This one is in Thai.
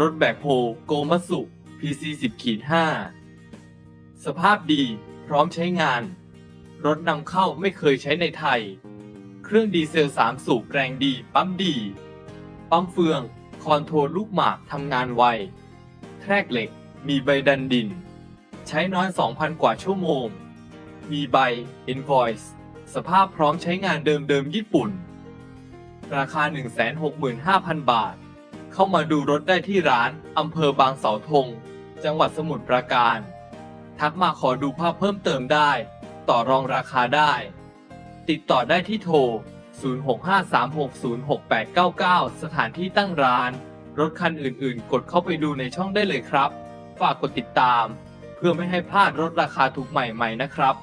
รถแบคโฮโกมัสุ PC 10ขีด5สภาพดี พร้อมใช้งาน รถนำเข้าไม่เคยใช้ในไทย เครื่องดีเซล 3 สูบแรงดี ปั๊มดี ปั๊มเฟือง คอนโทรลลูกหมากทำงานไว แทรกเหล็ก มีใบดันดิน ใช้น้อย 2,000 กว่าชั่วโมง มีใบ Invoice สภาพพร้อมใช้งานเดิมๆญี่ปุ่น ราคา 165,000 บาท เข้ามาดูรถได้ที่ร้านอำเภอบางเสาธง จังหวัดสมุทรปราการ ทักมาขอดูภาพเพิ่มเติมได้ ต่อรองราคาได้ ติดต่อได้ที่โทร 0653606899 สถานที่ตั้งร้าน รถคันอื่นๆ กดเข้าไปดูในช่องได้เลยครับ ฝากกดติดตาม เพื่อไม่ให้พลาดรถราคาถูกใหม่ๆนะครับ